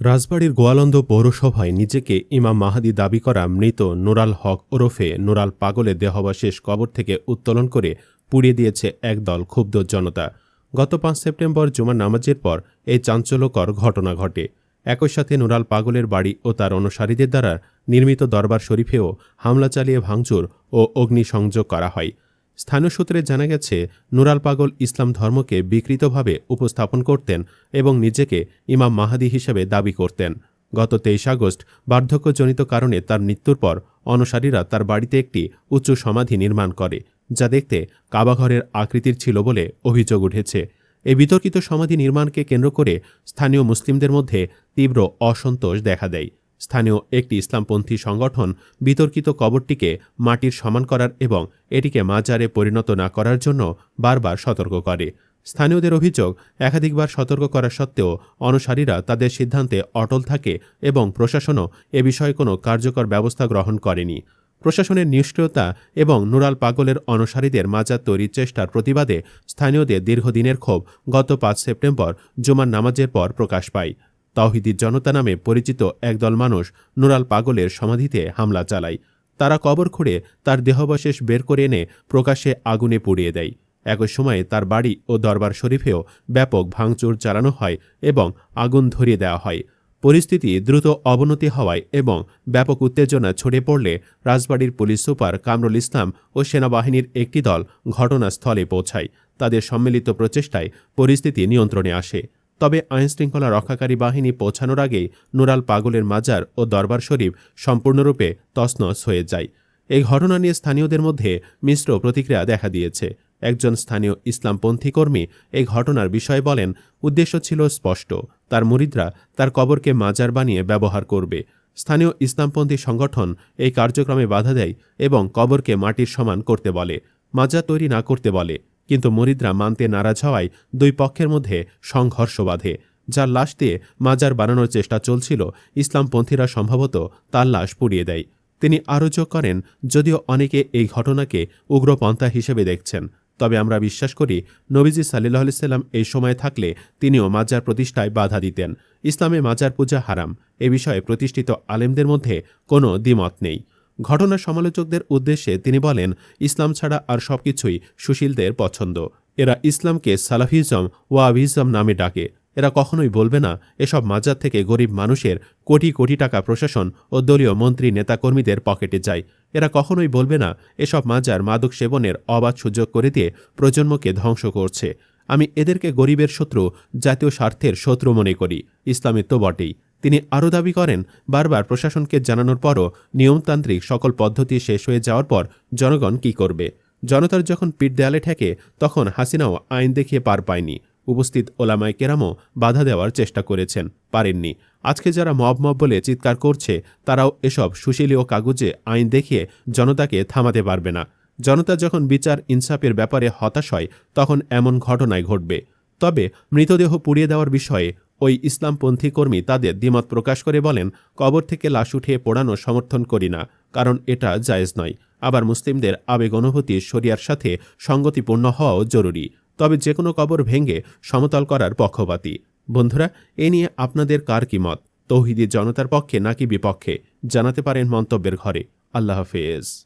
রাজবাড়ীর গোয়ালন্দ পৌরসভায় নিজেকে ইমাম মাহাদি দাবি করা মৃত নোরাল হক ওরফে নোরাল পাগলের দেহাবশেষ কবর থেকে উত্তোলন করে পুড়িয়ে দিয়েছে একদল ক্ষুব্ধ জনতা। গত পাঁচ সেপ্টেম্বর জুমার নামাজের পর এই চাঞ্চল্যকর ঘটনা ঘটে। একই সাথে নোরাল পাগলের বাড়ি ও তার অনুসারীদের দ্বারা নির্মিত দরবার শরীফেও হামলা চালিয়ে ভাঙচুর ও অগ্নিসংযোগ করা হয়। স্থানীয় সূত্রে জানা গেছে, নুরাল পাগল ইসলাম ধর্মকে বিকৃতভাবে উপস্থাপন করতেন এবং নিজেকে ইমাম মাহাদি হিসেবে দাবি করতেন। গত তেইশ আগস্ট বার্ধক্যজনিত কারণে তার মৃত্যুর পর অনুসারীরা তার বাড়িতে একটি উচ্চ সমাধি নির্মাণ করে, যা দেখতে কাবাঘরের আকৃতির ছিল বলে অভিযোগ উঠেছে। এই বিতর্কিত সমাধি নির্মাণকে কেন্দ্র করে স্থানীয় মুসলিমদের মধ্যে তীব্র অসন্তোষ দেখা দেয়। স্থানীয় একটি ইসলামপন্থী সংগঠন বিতর্কিত কবরটিকে মাটির সমান করার এবং এটিকে মাজারে পরিণত না করার জন্য বারবার সতর্ক করে। স্থানীয়দের অভিযোগ, একাধিকবার সতর্ক করা সত্ত্বেও অনুসারীরা তাদের সিদ্ধান্তে অটল থাকে এবং প্রশাসনও এ বিষয়ে কোনো কার্যকর ব্যবস্থা গ্রহণ করেনি। প্রশাসনের নিষ্ক্রিয়তা এবং নুরাল পাগলের অনুসারীদের মাজার তৈরির চেষ্টার প্রতিবাদে স্থানীয়দের দীর্ঘদিনের ক্ষোভ গত পাঁচ সেপ্টেম্বর জুমার নামাজের পর প্রকাশ পায়। তাওহিদি জনতা নামে পরিচিত একদল মানুষ নুরাল পাগলের সমাধিতে হামলা চালায়। তারা কবর খুঁড়ে তার দেহবশেষ বের করে এনে প্রকাশ্যে আগুনে পুড়িয়ে দেয়। একই সময়ে তার বাড়ি ও দরবার শরীফেও ব্যাপক ভাঙচুর চালানো হয় এবং আগুন ধরিয়ে দেওয়া হয়। পরিস্থিতি দ্রুত অবনতি হওয়ায় এবং ব্যাপক উত্তেজনা ছড়িয়ে পড়লে রাজবাড়ির পুলিশ সুপার কামরুল ইসলাম ও সেনাবাহিনীর একটি দল ঘটনাস্থলে পৌঁছায়। তাদের সম্মিলিত প্রচেষ্টায় পরিস্থিতি নিয়ন্ত্রণে আসে। তবে আইনশৃঙ্খলা রক্ষাকারী বাহিনী পৌঁছানোর আগে নুরাল পাগলের মাজার ও দরবার শরীফ সম্পূর্ণরূপে তছনছ হয়ে যায়। এই ঘটনা নিয়ে স্থানীয়দের মধ্যে মিশ্র প্রতিক্রিয়া দেখা দিয়েছে। একজন স্থানীয় ইসলামপন্থী কর্মী এই ঘটনার বিষয়ে বলেন, উদ্দেশ্য ছিল স্পষ্ট। তার মুরিদরা তার কবরকে মাজার বানিয়ে ব্যবহার করবে। স্থানীয় ইসলামপন্থী সংগঠন এই কার্যক্রমে বাধা দেয় এবং কবরকে মাটির সমান করতে বলে। মাজার তৈরি না করতে বলে। কিন্তু মরিদরা মানতে নারাজ হওয়ায় দুই পক্ষের মধ্যে সংঘর্ষ বাধে, যার লাশ দিয়ে মাজার বানানোর চেষ্টা চলছিল। ইসলামপন্থীরা সম্ভবত তার লাশ পুড়িয়ে দেয়। তিনি আরও যোগ করেন, যদিও অনেকে এই ঘটনাকে উগ্রপন্থা হিসেবে দেখছেন, তবে আমরা বিশ্বাস করি নবীজি সাল্লাহ সাল্লাম এই সময় থাকলে তিনিও মাজার প্রতিষ্ঠায় বাধা দিতেন। ইসলামে মাজার পূজা হারাম, এ বিষয়ে প্রতিষ্ঠিত আলেমদের মধ্যে কোনো দ্বিমত নেই। ঘটনার সমালোচকদের উদ্দেশ্যে তিনি বলেন, ইসলাম ছাড়া আর সবকিছুই সুশীলদের পছন্দ। এরা ইসলামকে সালাফিজম ওয়াভিজম নামে ডাকে। এরা কখনোই বলবে না, এসব মাজার থেকে গরিব মানুষের কোটি কোটি টাকা প্রশাসন ও দলীয় মন্ত্রী নেতাকর্মীদের পকেটে যায়। এরা কখনোই বলবে না, এসব মাজার মাদক সেবনের অবাধ সুযোগ করে দিয়ে প্রজন্মকে ধ্বংস করছে। আমি এদেরকে গরিবের শত্রু, জাতীয় স্বার্থের শত্রু মনে করি। ইসলামের তো বটেই। তিনি আরও দাবি করেন, বারবার প্রশাসনকে জানানোর পরও নিয়মতান্ত্রিক সকল পদ্ধতি শেষ হয়ে যাওয়ার পর জনগণ কি করবে? জনতার যখন পিঠ দেয়ালে ঠেকে, তখন হাসিনাও আইন দেখিয়ে পার পায়নি। উপস্থিত ওলামায় কেরামও বাধা দেওয়ার চেষ্টা করেছেন, পারেননি। আজকে যারা মব মব বলে চিৎকার করছে, তারাও এসব সুশীলীয় কাগজে আইন দেখিয়ে জনতাকে থামাতে পারবে না। জনতা যখন বিচার ইনসাফের ব্যাপারে হতাশ হয়, তখন এমন ঘটনায় ঘটবে। তবে মৃতদেহ পুড়িয়ে দেওয়ার বিষয়ে ওই ইসলামপন্থী কর্মী তাদের দ্বিমত প্রকাশ করে বলেন, কবর থেকে লাশ উঠিয়ে পোড়ানো সমর্থন করি না, কারণ এটা জায়েজ নয়। আবার মুসলিমদের আবেগ অনুভূতি শরিয়ার সাথে সঙ্গতিপূর্ণ হওয়াও জরুরি। তবে যে কোনো কবর ভেঙে সমতল করার পক্ষপাতী। বন্ধুরা, এ নিয়ে আপনাদের কার কি মত? তৌহিদি জনতার পক্ষে নাকি বিপক্ষে? জানাতে পারেন মন্তব্যের ঘরে। আল্লাহ হাফেজ।